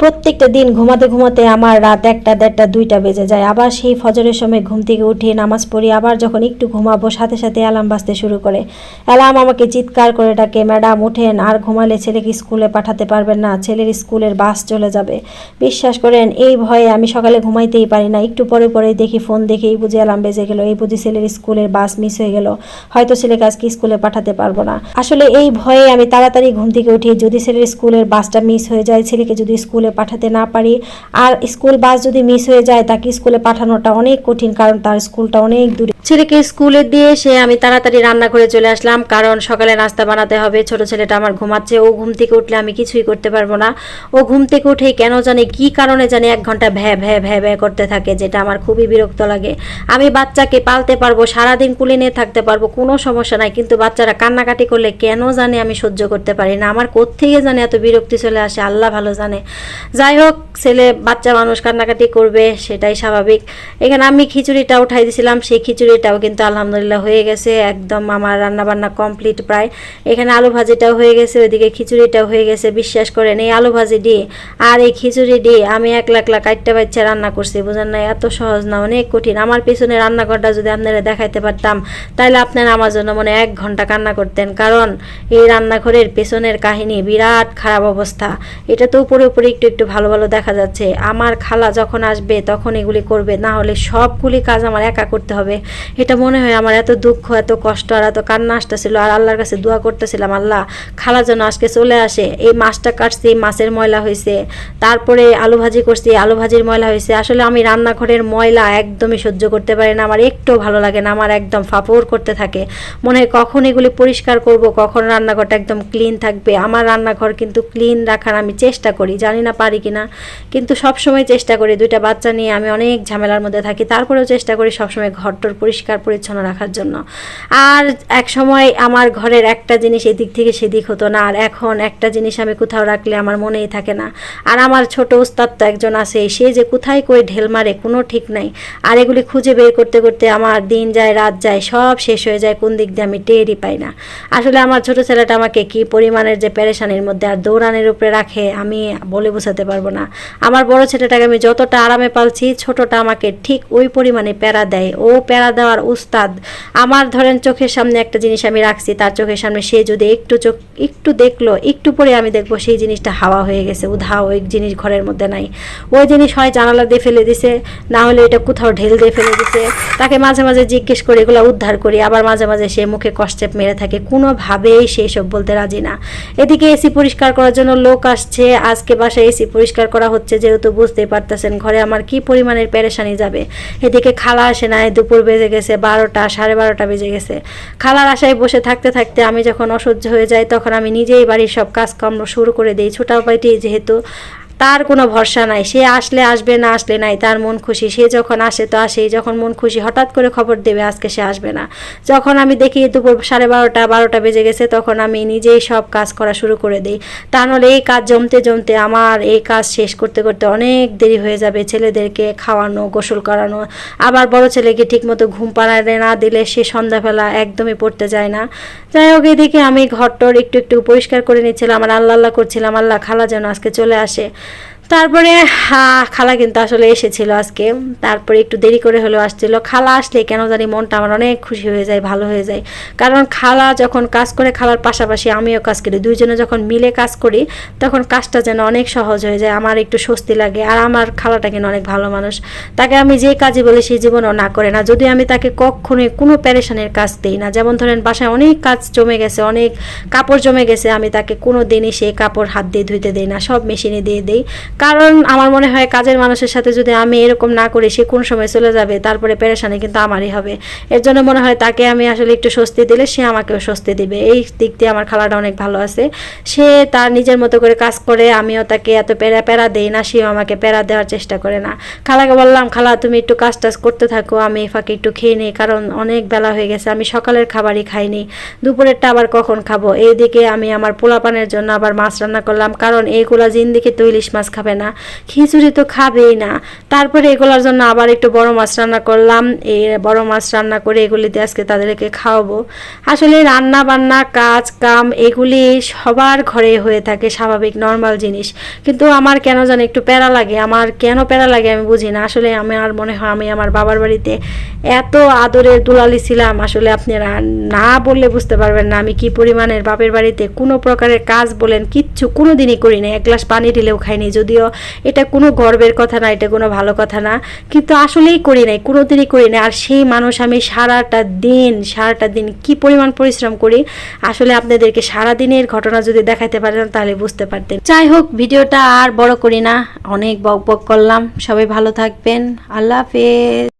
প্রত্যেকটা দিন ঘুমাতে ঘুমাতে আমার রাত একটা, দেড়টা, দুইটা বেজে যায়। আবার সেই ফজরের সময় ঘুম থেকে উঠে নামাজ পড়ি, আবার যখন একটু ঘুমাবো সাথে সাথে অ্যালার্ম বাজতে শুরু করে। অ্যালার্ম আমাকে চিৎকার করে ডাকে, ম্যাডাম, উঠেন, আর ঘুমালে ছেলেকে স্কুলে পাঠাতে পারবেন না, ছেলের স্কুলের বাস চলে যাবে। বিশ্বাস করেন, এই ভয়ে আমি সকালে ঘুমাইতেই পারি না। একটু পরে পরে দেখি ফোন দেখে এই বুঝি অ্যালার্ম বেজে গেল। এই বুঝি ছেলের স্কুলের বাস মিস হয়ে গেল। হয়তো ছেলেকে আজকে স্কুলে পাঠাতে পারব না। আসলে এই ভয়ে আমি তাড়াতাড়ি ঘুম থেকে উঠি। যদি ছেলের স্কুলের বাসটা মিস হয়ে যায়, ছেলেকে যদি স্কুলে পাঠাতে না পারি। আর স্কুল বাস যদি মিস হয়ে যায়, তাকে স্কুলে পাঠানোটা অনেক কঠিন, কারণ তার স্কুলটা অনেক দূরে। ছেলেকে স্কুলে দিয়ে এসে আমি তাড়াতাড়ি রান্না করে চলে আসলাম, কারণ সকালে নাস্তা বানাতে হবে, ছোট ছেলেটা আমার ঘুমাচ্ছে, ও ঘুম থেকে উঠলে আমি কিছুই করতে পারব না। ও ঘুম থেকে উঠেই কেন জানি, কি কারণে জানি এক ঘণ্টা ভ্যা ভ্যা ভ্যা ভ্যা করতে থাকে, যেটা আমার খুবই বিরক্ত লাগে। আমি বাচ্চাকে পালতে পারব, সারাদিন কুলে নিয়ে থাকতে পারব, কোনো সমস্যা নাই, কিন্তু বাচ্চারা কান্নাকাটি করলে কেন জানে আমি সহ্য করতে পারি না। আমার কোত্থেকে জানি এত বিরক্তি চলে আসে, আল্লাহ ভালো জানে। যাই হোক, ছেলে, বাচ্চা মানুষ কান্নাকাটি করবে, সেটাই স্বাভাবিক। এখানে আমি খিচুড়িটা উঠাই দিয়েছিলাম সেই খিচুড়িটাও কিন্তু আলহামদুলিল্লাহ হয়ে গেছে, একদম আমার রান্নাবান্না কমপ্লিট প্রায়। এখানে আলু ভাজিটাও হয়ে গেছে, ওইদিকে খিচুড়িটাও হয়ে গেছে, বিশ্বাস করেন, এই আলু ভাজি দিয়ে আর এই খিচুড়ি দিয়ে আমি এক লাখ লাখ কাটতে বাচ্চা রান্না করছি, বুঝেন না, এত সহজ না, অনেক কঠিন। আমার পেছনে রান্নাঘরটা যদি আপনারা দেখাইতে পারতাম তাহলে আপনারা আমার জন্য মনে এক ঘণ্টা কান্না করতেন, কারণ এই রান্নাঘরের পেছনের কাহিনী বিরাট খারাপ অবস্থা। এটা তো উপরে উপরে একটু একটু ভালো ভালো দেখা যাচ্ছে। আমার খালা যখন আসবে, তখন এগুলি করবে। না হলে সবগুলি কাজ আমার একা করতে হবে। এটা মনে হয় আমার এত দুঃখ, এত কষ্ট আর এত কান্না আসতেছিল আর আল্লাহর কাছে দোয়া করতেছিলাম, আল্লাহ, খালা যেন আজকে চলে আসে। এই মাছটা কাটছি মাছের ময়লা হয়েছে তারপরে আলু ভাজি করছি, আলু ভাজির ময়লা হয়েছে আসলে আমি রান্নাঘরের ময়লা একদমই সহ্য করতে পারি না। আমার একটু ভালো লাগে না, আমার একদম ফাপড় করতে থাকে। মনে হয় কখন এগুলি পরিষ্কার করব, কখন রান্নাঘরটা একদম ক্লিন থাকবে। আমার রান্নাঘর কিন্তু ক্লিন রাখার আমি চেষ্টা করি। জানি না পারি কিনা। কিন্তু সব সময় চেষ্টা করি দুইটা বাচ্চা নিয়ে আমি অনেক ঝামেলার মধ্যে থাকি। তারপরেও চেষ্টা করি সবসময় ঘরটর পরিষ্কার পরিচ্ছন্ন রাখার জন্য। আর এক সময় আমার ঘরের একটা জিনিস এদিক থেকে সেদিক হতো না। আর এখন একটা জিনিস আমি কোথাও রাখলে আমার মনেই থাকে না। আর আমার ছোট উস্তাদ তো একজন আছে, সে যে কোথায় কই ঢেল মারে কোনো ঠিক নাই। আর এগুলি খুঁজে বের করতে করতে আমার দিন যায়, রাত যায়, সব শেষ হয়ে যায়, কোন দিক দিয়ে আমি টেরই পাই না। আসলে আমার ছোট ছেলেটা আমাকে কি পরিমাণের যে প্যারেশানির মধ্যে আর দৌড়ানের উপরে রাখে, আমি বলে বোঝাতে পারব না। আমার বড় ছেলেটাকে আমি যতটা আরামে পালছি, ছোটটা আমাকে ঠিক ওই পরিমাণে প্যারা দেয়। ও প্যারা দেওয়ার উস্তাদ। আমার ধরেন চোখের সামনে একটা জিনিস আমি রাখছি, তার চোখের সামনে সে যদি একটু চোখ একটু দেখল, একটু পরে আমি দেখব সেই জিনিসটা হাওয়া হয়ে গেছে, উধাও, ওই জিনিস ঘরের মধ্যে নাই। ওই জিনিস হয় জানালা দিয়ে ফেলে দিছে, না হলে এটা কোথাও ঢেল দিয়ে ফেলে দিছে। তাকে মাঝে মাঝে জিজ্ঞেস করে এগুলো উদ্ধার করি, আবার মাঝে মাঝে সে মুখে কষ্টেপ মেরে থাকে। কোনোভাবেই সে সব বলতে রাজি না। এদিকে এসি পরিষ্কার করার জন্য লোক আসছে, আজকে বাসায় এসি পরিষ্কার করা হচ্ছে যেহেতু বুঝতেই পারতেছেন ঘরে আমার কি পরিমাণের পেরেশানি যাবে। এদিকে খালা আসে নাই, দুপুর বেজে গেছে বারোটা, সাড়ে বারোটা বেজে গেছে। খালার আশায় বসে থাকতে থাকতে আমি যখন অসহ্য হয়ে যাই, তখন আমি নিজেই বাড়ির সব কাজকর্ম শুরু করে দিই। ছোটা উপায়টি যেহেতু তার কোনো ভরসা নাই। সে আসলে আসবে না, আসলে নাই, তার মন খুশি। সে যখন আসে তো আসেই যখন মন খুশি, হঠাৎ করে খবর দেবে আজকে সে আসবে না। যখন আমি দেখি দুপুর সাড়ে বারোটা বারোটা বেজে গেছে, তখন আমি নিজেই সব কাজ করা শুরু করে দিই। তা নাহলে এই কাজ জমতে জমতে আমার এই কাজ শেষ করতে করতে অনেক দেরি হয়ে যাবে ছেলেদেরকে খাওয়ানো, গোসল করানো। আবার বড় ছেলেকে ঠিকমতো ঘুম পাড়াতে না দিলে সে সন্ধ্যাবেলা একদমই পড়তে যায় না। যাই হোক, এদিকে আমি ঘরটর একটু একটু পরিষ্কার করে নিচ্ছিলাম। আর আল্লাহ আল্লাহ করছিলাম। আল্লাহ খালা যেন আজকে চলে আসে। তারপরে খালা কিন্তু আসলে এসেছিল আজকে। তারপরে একটু দেরি করে হলেও আসছিল। খালা আসলে কেন জানি মনটা আমার অনেক খুশি হয়ে যায়, ভালো হয়ে যায়। কারণ খালা যখন কাজ করে, খালার পাশাপাশি আমিও কাজ করি। দুইজনে যখন মিলে কাজ করি, তখন কাজটা যেন অনেক সহজ হয়ে যায়। আমার একটু স্বস্তি লাগে। আর আমার খালাটা কিন্তু অনেক ভালো মানুষ। তাকে আমি যে কাজে বলি সেই জীবনও না করে না। যদি আমি তাকে কখনোই কোনো প্যারেশানের কাজ দিই না, যেমন ধরেন বাসায় অনেক কাজ জমে গেছে, অনেক কাপড় জমে গেছে, আমি তাকে কোনো দিনই সেই কাপড় হাত দিয়ে ধুইতে দিই না। সব মেশিনে দিয়ে দিই। কারণ আমার মনে হয় কাজের মানুষের সাথে যদি আমি এরকম না করি, সে কোন সময় চলে যাবে? তারপরে পেরেশানি কিন্তু আমারই হবে। এর জন্য মনে হয় তাকে আমি আসলে একটু স্বস্তি দিলে সে আমাকেও স্বস্তি দিবে। এই দিক দিয়ে আমার খালাটা অনেক ভালো আছে। সে তার নিজের মতো করে কাজ করে, আমিও তাকে এত প্যারা প্যারা দেই না, সেও আমাকে প্যারা দেওয়ার চেষ্টা করে না। খালাকে বললাম, খালা, তুমি একটু কাজ টাজ করতে থাকো, আমি ফাঁকে একটু খেয়ে নিই, কারণ অনেক বেলা হয়ে গেছে, আমি সকালের খাবারই খাইনি। দুপুরেরটা আবার কখন খাব? এইদিকে আমি আমার পোলাপানের জন্য আবার মাছ রান্না করলাম, কারণ এইগুলা জিন্দিকে তো ইলিশ মাছ খাবার খাবে না। খিচুড়ি তো খাবেই না। তারপরে এগুলোর জন্য আবার একটু বড় মাছ রান্না করলাম। এই বড় মাছ রান্না করে এগুলি দিয়ে আজকে তাদেরকে খাওয়াবো। আসলে রান্না বান্না কাজ, কাম এগুলি সবার ঘরে হয়ে থাকে, স্বাভাবিক নর্মাল জিনিস। কিন্তু আমার কেন জানি একটু প্যারা লাগে। আমার কেন প্যারা লাগে আমি বুঝি না। আসলে আমি আর মনে হয় আমি আমার বাবার বাড়িতে এত আদরের দুলালি ছিলাম। আসলে আপনারা না বললে বুঝতে পারবেন না আমি কি পরিমাণের বাপের বাড়িতে কোনো প্রকারের কাজ বলেন, কিচ্ছু কোনো দিনই করি না এক গ্লাস পানি দিলেও খাইনি। যদিও এটা কোনো গর্বের কথা না, এটা কোনো ভালো কথা না। কিন্তু আসলেই করি নাই কোনো দিনই করি না আর সেই মানুষ আমি সারাটা দিন সারাটা দিন কি পরিমাণ পরিশ্রম করি, আসলে আপনাদেরকে সারা দিনের ঘটনা যদি দেখাতে পারেন তাহলে বুঝতে পারতেন। যাই হোক, ভিডিওটা আর বড় করি না, অনেক বক বক করলাম। সবাই ভালো থাকবেন। আল্লাহ হাফেজ।